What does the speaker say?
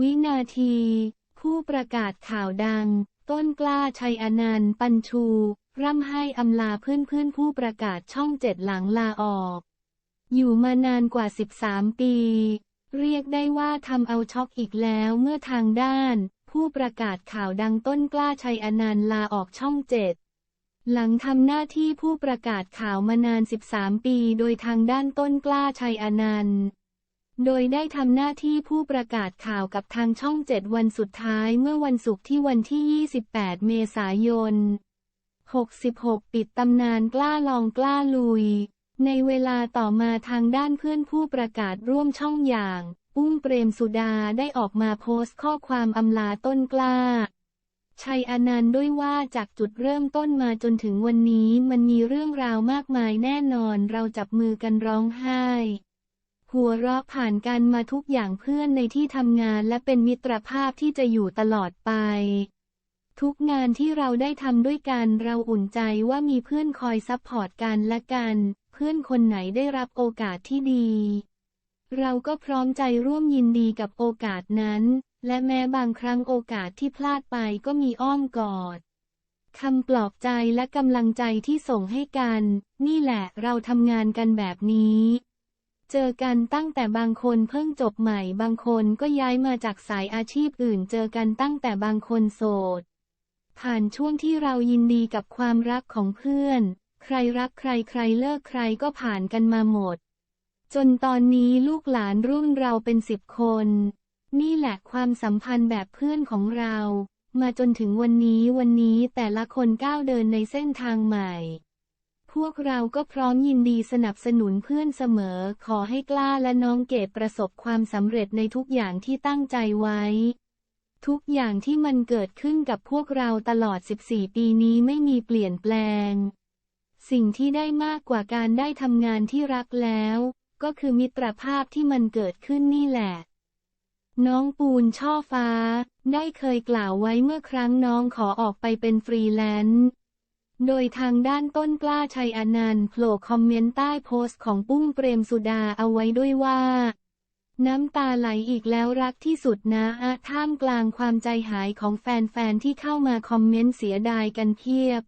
วินาที ผู้ประกาศข่าวดัง ต้นกล้าชัยอนันต์ ปัญชู ร่ำให้อำลาเพื่อนๆ ผู้ประกาศช่องเจ็ดหลังลาออก อยู่มานานกว่า 13 ปี เรียกได้ว่าทำเอาช็อกอีกแล้วเมื่อทางด้าน ผู้ประกาศข่าวดังต้นกล้าชัยอนันต์ลาออกช่องเจ็ดหลังทำหน้าที่ผู้ประกาศข่าวมานาน 13 ปี โดยทางด้านต้นกล้าชัยอนันต์ โดยได้ทำหน้าที่ผู้ประกาศข่าวกับทางช่องเจ็ดวันสุดท้ายเมื่อวันศุกร์ที่วันที่ 28 เมษายน 66 ปิดตำนานกล้าลองกล้าลุย ในเวลาต่อมาทางด้านเพื่อนผู้ประกาศร่วมช่องอย่าง ปุ้งเปรมสุดาได้ออกมาโพสต์ข้อความอำลาต้นกล้า ชัยอนันต์ด้วยว่าจากจุดเริ่มต้นมาจนถึงวันนี้มันมีเรื่องราวมากมายแน่นอนเราจับมือกันร้องไห้ หัวเราะผ่านกันมาทุกอย่างเพื่อนในที่ทำงานและเป็นมิตรภาพที่จะอยู่ตลอดไป ทุกงานที่เราได้ทำด้วยกันเราอุ่นใจว่ามีเพื่อนคอยซัพพอร์ตกันและกัน เพื่อนคนไหนได้รับโอกาสที่ดี เราก็พร้อมใจร่วมยินดีกับโอกาสนั้น และแม้บางครั้งโอกาสที่พลาดไปก็มีอ้อมกอดคำปลอบใจและกำลังใจที่ส่งให้กัน นี่แหละเราทำงานกันแบบนี้ เจอกันตั้งแต่บางคนเพิ่งจบใหม่ บางคนก็ย้ายมาจากสายอาชีพอื่น เจอกันตั้งแต่บางคนโสด ผ่านช่วงที่เรายินดีกับความรักของเพื่อน ใครรักใครใครเลิกใครก็ผ่านกันมาหมด จนตอนนี้ลูกหลานรุ่นเราเป็นสิบคน นี่แหละความสัมพันธ์แบบเพื่อนของเรา มาจนถึงวันนี้วันนี้แต่ละคนก้าวเดินในเส้นทางใหม่ วกเราก็พร้อมยินดีสนับสนุนเพื่อนเสมอ ขอให้กล้าและน้องเกดประสบความสำเร็จในทุกอย่างที่ตั้งใจไว้ ทุกอย่างที่มันเกิดขึ้นกับพวกเราตลอด 14 ปีนี้ไม่มีเปลี่ยนแปลง สิ่งที่ได้มากกว่าการได้ทำงานที่รักแล้ว ก็คือมิตรภาพที่มันเกิดขึ้นนี่แหละน้องปูนช่อฟ้า ได้เคยกล่าวไว้เมื่อครั้งน้องขอออกไปเป็นฟรีแลนซ์ โดยทางด้านต้นกล้าชัยอนันต์โผล่คอมเมนต์ใต้โพสต์ของปุ้งเปรมสุดาเอาไว้ด้วยว่า น้ำตาไหลอีกแล้วรักที่สุดนะอะท่ามกลางความใจหายของแฟนๆที่เข้ามาคอมเมนต์เสียดายกันเพียบ